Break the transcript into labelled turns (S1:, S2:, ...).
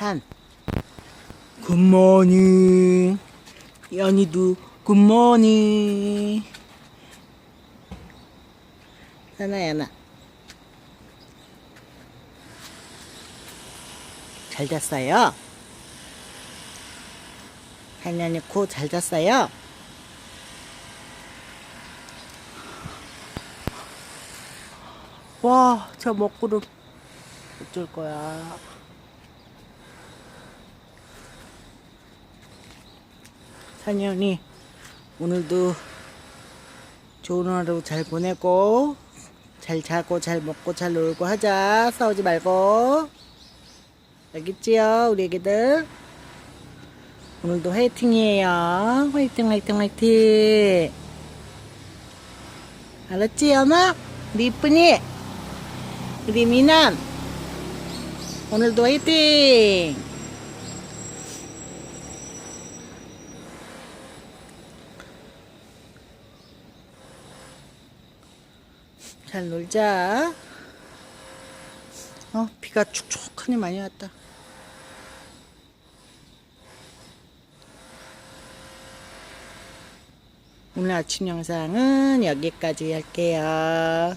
S1: 산. 굿모닝. 연희도 굿모닝. 산아야 나. 잘 잤어요? 할머니 코 잘 잤어요? 와, 저 먹구름 어쩔 거야. 산현이 오늘도 좋은 하루 잘 보내고 잘 자고 잘 먹고 잘 놀고 하자. 싸우지 말고. 알겠지요, 우리 애기들? 오늘도 화이팅이에요. 화이팅, 화이팅, 화이팅. 알았지, 연아? 우리 이쁜이? 우리 미남? 오늘도 화이팅! 잘 놀자. 어, 비가 축축하니 많이 왔다. 오늘 아침 영상은 여기까지 할게요.